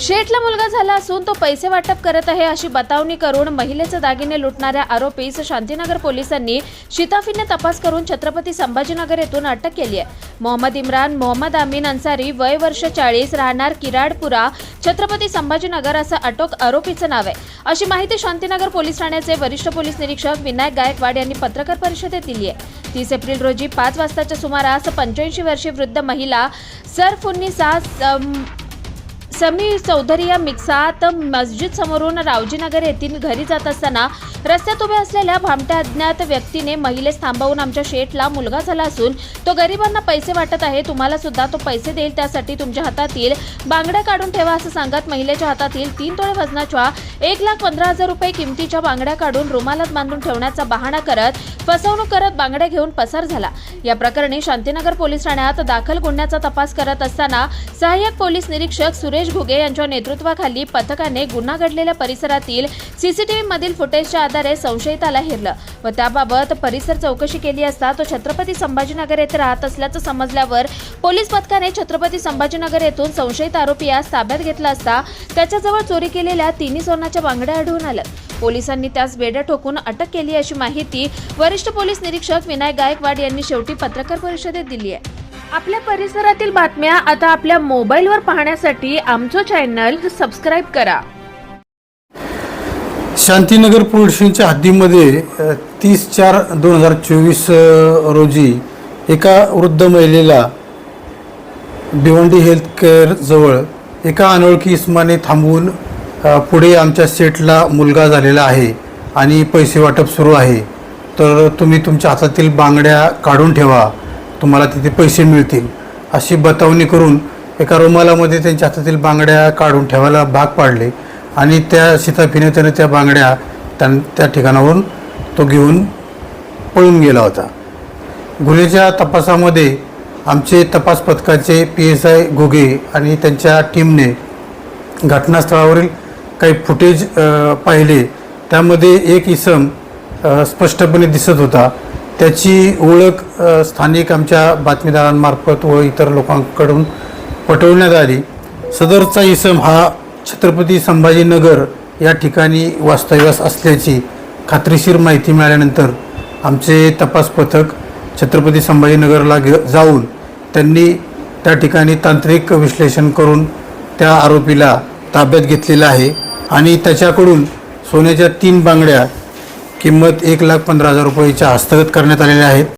शेठला मुलगा झाला असून तो पैसे वाटप करत आहे अशी बतावणी करून महिलेचे दागिने लुटणाऱ्या आरोपीस शांतीनगर पोलिसांनी शिताफीने तपास करून छत्रपती संभाजीनगर येथून अटक केली आहे. मोहम्मद इम्रान मोहम्मद अमीन अन्सारी वय वर्ष चाळीस राहणार किराडपुरा छत्रपती संभाजीनगर असं अटक आरोपीचं नाव आहे. अशी माहिती शांतीनगर पोलीस ठाण्याचे वरिष्ठ पोलीस निरीक्षक विनायक गायकवाड यांनी पत्रकार परिषदेत दिली आहे. तीस एप्रिल रोजी पाच वाजताच्या सुमारास पंच्याऐंशी वर्षीय वृद्ध महिला सरफुन्निसा समीर समी चौधरी या मिक्सात मस्जिद समोरून रावजीनगर येथील घरी जात असताना रस्त्यात उभ्या असलेल्या भामट्या अज्ञात व्यक्तीने महिलेस थांबवून आमच्या शेठला मुलगा झाला असून तो गरिबांना पैसे वाटत आहे. तुम्हाला सुद्धा तो पैसे देईल त्यासाठी तुमच्या हातातील बांगड्या काढून ठेवा असं सांगत महिलेच्या हातातील तीन तोळे वजनाच्या एक लाख पंधरा हजार रुपये किमतीच्या बांगड्या काढून रुमालात बांधून ठेवण्याचा बहाणा करत फसवणूक करत बांगड्या घेऊन पसार झाला. या प्रकरणी शांतीनगर पोलीस ठाण्यात दाखल गुन्ह्याचा तपास करत असताना सहाय्यक पोलीस निरीक्षक सुरेश घुगे यांच्या नेतृत्वाखाली पथकाने गुन्हा घडलेल्या परिसरातील सीसीटीव्ही मधील फुटेजच्या आधारे संशयिताला हेरलं व त्याबाबत परिसर चौकशी केली असता तो छत्रपती संभाजीनगर येथे राहत असल्याचं समजल्यावर पोलीस पथकाने छत्रपती संभाजीनगर येथून संशयित आरोपी यास ताब्यात घेतला असता त्याच्याजवळ चोरी केलेल्या तिन्ही सोन्याच्या बांगड्या आढळून आल्या. पोलिसांनी त्यास बेड्या ठोकून अटक केली अशी माहिती वरिष्ठ पोलीस निरीक्षक विनायक गायकवाड यांनी शेवटी पत्रकार परिषदेत दिली आहे. आपल्या परिसरातील बातम्या आता आपल्या मोबाईलवर पाहण्यासाठी आमचं चॅनल सबस्क्राईब करा. शांतीनगर पोलीस स्टेशनच्या हद्दीमध्ये तीस चार दोन हजार चोवीस रोजी एका वृद्ध महिलेला भिवंडी हेल्थ केअर जवळ एका अनोळखी इस्माने थांबवून पुढे आमच्या सेटला मुलगा झालेला आहे आणि पैसे वाटप सुरू आहे. तर तुम्ही तुमच्या हातातील बांगड्या काढून ठेवा. तुम्हाला तिथे पैसे मिळतील. अशी बतावणी करून एका रुमालामध्ये त्यांच्या हातातील बांगड्या काढून ठेवायला भाग पाडले आणि त्या शिताफीने त्याने त्या बांगड्या त्यां त्या ठिकाणावरून तो घेऊन पळून गेला होता. गुन्ह्याच्या तपासामध्ये आमचे तपास पथकाचे पी एस आय घोगे आणि त्यांच्या टीमने घटनास्थळावरील काही फुटेज पाहिले. त्यामध्ये एक इसम स्पष्टपणे दिसत होता. त्याची ओळख स्थानिक आमच्या बातमीदारांमार्फत व इतर लोकांकडून पटवण्यात आली. सदरचा इसम हा छत्रपती संभाजीनगर या ठिकाणी वास्तव्यास असल्याची खात्रीशीर माहिती मिळाल्यानंतर आमचे तपास पथक छत्रपती संभाजीनगरला गे जाऊन त्यांनी त्या ठिकाणी तांत्रिक विश्लेषण करून त्या आरोपीला ताब्यात घेतलेला आहे आणि त्याच्याकडून सोन्याच्या तीन बांगड्या किंमत एक लाख पंधरा हजार रुपयेच्या हस्तगत करण्यात आलेल्या आहेत